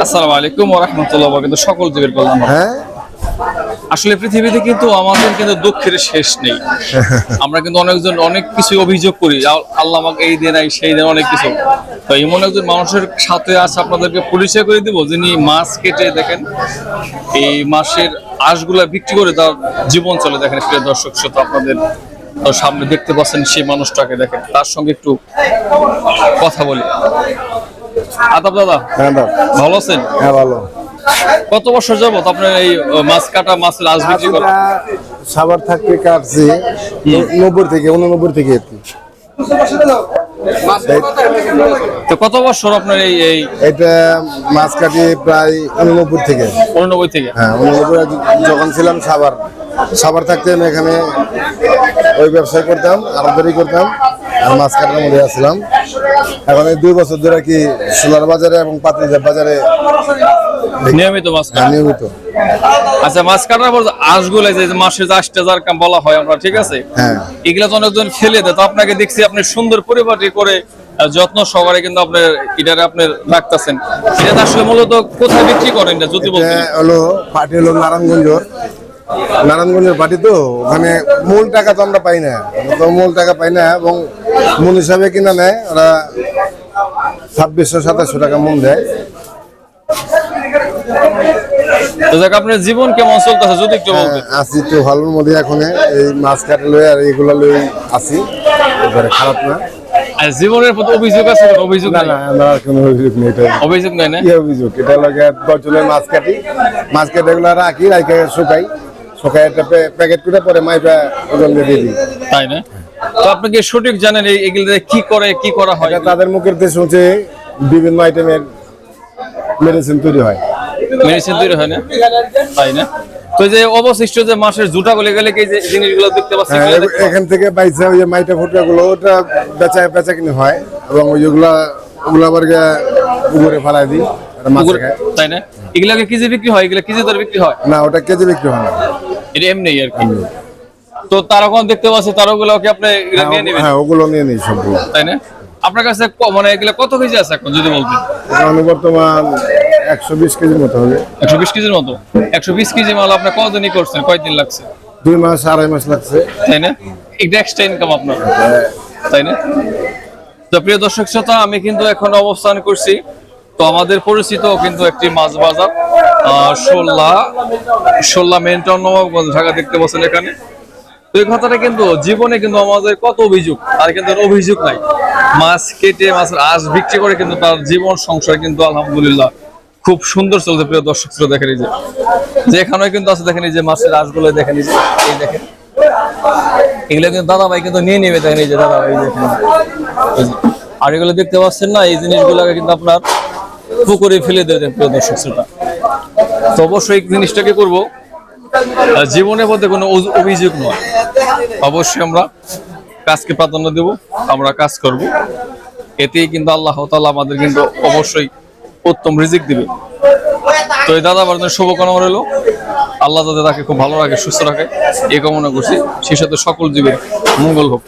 আসসালামু আলাইকুম ওয়া রাহমাতুল্লাহি বারাকাতুহু। সকল জীবের কল্যাণ হ্যাঁ? আসলে পৃথিবীতে কিন্তু আমাদের কিন্তু দুঃখের শেষ নেই। আমরা কিন্তু অনেকজন অনেক কিছু অভিযোগ করি। আল্লাহ আমাকে এই দেন এই সেই দেন অনেক কিছু। তো এমন একজন মানুষের সাথে আছে আপনাদেরকে পরিচয় করে দিব যিনি মাছ কেটে দেখেন এই মাসের আঁশগুলা বিক্রি করে তার জীবন চলে। দেখেন প্রিয় দর্শক শ্রোতা আপনাদের সামনে দেখতে পাচ্ছেন সেই মানুষটাকে দেখেন। তার সঙ্গে একটু কথা বলি। আদাব দাদা হ্যাঁ দাও ভালো আছেন? হ্যাঁ ভালো। কত বছর যাবত আপনার এই মাছ কাটা মাছের আঁশ বিক্রি আজটা সাবার থাকতে কাটছি নব্বই থেকে উননব্বই থেকে আর কি। তো কত বছর আপনার এই এই এটা মাছ কাটি প্রায় উননব্বই থেকে। উননব্বই থেকে? হ্যাঁ উননব্বই যখন ছিলাম সাবার। সাবার থাকতে আমি এখানে ওই ব্যবসায় করতাম আরদারি করতাম। মাছ কাটার মধ্যে আসছিলাম এখন এই দুই বছর ধরে কি সোলার বাজারে এবং পাতিজার বাজারে নিয়মিত মাছ নিয়মিত। আচ্ছা মাছ কাটার পর আঁশগুলো যে মাসের যে আঁশটা যার কাম বলা হয় আমরা ঠিক আছে? হ্যাঁ। এগুলা তো অনেকজন ফেলে দেয় তো আপনাকে দেখছি আপনি সুন্দর পরিপাটি করে যত্ন সহকারে কিন্তু আপনার এটারে আপনি রাখতেছেন। এটা আসলে মূলত কোথায় বিক্রি করেন এটা যদি এটা বলতেন? হলো পার্টি হলো নারায়ণগঞ্জর। নারায়ণগঞ্জের পার্টি তো ওখানে মূল টাকা তো আমরা পাই না। তো মূল টাকা পাই না এবং মূল হিসাবে কিনা নেয় ওরা ছাব্বিশশো সাতাশশো টাকা মূল দেয়। তো যাক আপনার জীবন কেমন চলতেছে যদি একটু হ্যাঁ, আছি তো ভালোর মধ্যে এখন এই মাছ কাটে লই আর এইগুলা লই আছি এবারে খারাপ না। আর জীবনের প্রতি অভিযোগ আছে অভিযোগ না নাই? না আমার কোনো অভিযোগ নেই এটা অভিযোগ নাই না? কি অভিযোগ? এটা লাগে মাছ কাটি। মাছ কেটে এগুলো রাখি রাখে শুকাই। শুকাই একটা প্যাকেট করে পরে মাইপা ওজন দিয়ে দিই। তাই না? তো আপনি কি সঠিক জানেন এগুলো কি করে কি করা হয়? তাদের মুখের দিয়ে শুনছে বিভিন্ন আইটেমের মেডিসিন তৈরি হয়। মেডিসিন তৈরি হয় না? তাই না? তো যে অবশিষ্ট যে মাসের জুটা গলে গেলে কি যে জিনিসগুলো দেখতে পাচ্ছি হ্যাঁ, এখান থেকে বাইসা ওই যে মাইটা ফুটা গুলো ওটা বেচা বেচা কিনে হয়। এবং ওইগুলা ওগুলো আবার গিয়ে পুকুরে ফেলাই দিই। তাই না? এগুলাকে কেজি বিক্রি হয়? এগুলা কেজি দরে বিক্রি হয়? না ওটা কেজি বিক্রি হয় না। এটা এমনি আর কি। তো তারা কোন দেখতে পাচ্ছে তারা ওগুলো কি আপনি এগুলা নিয়ে নেবেন? হ্যাঁ ওগুলো নিয়ে নিই সবগুলো তাই না? আপনার কাছে মানে এগুলা কত কেজি আছে এখন যদি বলতেন? এখানে বর্তমান একশো বিশ কেজির মতো হবে। একশো বিশ কেজির মতো? একশো বিশ কেজি মাল আপনি কতদিনই করছেন? কয়দিন লাগছে? দুই মাস আড়াই মাস লাগছে। তাই না? এটা এক্সট্রা ইনকাম আপনার। তাই না? তো প্রিয় দর্শক শ্রোতা আমি কিন্তু এখন অবস্থান করছি তো আমাদের পরিচিত কিন্তু একটি মাছ বাজার সোল্লা সোল্লা মেন টাউন ঢাকা দেখতে পাচ্ছেন এখানে। তো এই কথাটা কিন্তু জীবনে কিন্তু আমাদের কত অভিযোগ, আর কিন্তু অভিযোগ নাই। মাছ কেটে, মাছের আঁশ বিক্রি করে কিন্তু তার জীবন, সংসার কিন্তু আলহামদুলিল্লাহ খুব সুন্দর চলছে, প্রিয় দর্শক শ্রোতা, দেখেন যে। যে এখানেও কিন্তু আছে, দেখেন যে মাছের আঁশগুলো, দেখেন যে, এই দেখেন। এগুলো কিন্তু দাদা ভাই কিন্তু নিয়ে নেবে, দেখেন এই যে দাদা ভাই দেখেন আর এগুলো দেখতে পাচ্ছেন না, এই জিনিসগুলোকে কিন্তু আপনার পুকুরে ফেলে দেবেন প্রিয় দর্শক শ্রোতা। তো অবশ্যই জিনিসটাকে করব। জীবনের মধ্যে কোনো অভিযোগ নয়। অবশ্যই আমরা কাজকে প্রাধান্য দেব, আমরা কাজ করব। এতেই কিন্তু আল্লাহ তাআলা আমাদের কিন্তু অবশ্যই উত্তম রিজিক দিবে। তো এই দাদা আমার জন্য শুভকামনা রইল। আল্লাহ যাতে তাকে খুব ভালো রাখে, সুস্থ রাখে এ কামনা করছি। সেই সাথে সকল জীবের মঙ্গল হোক।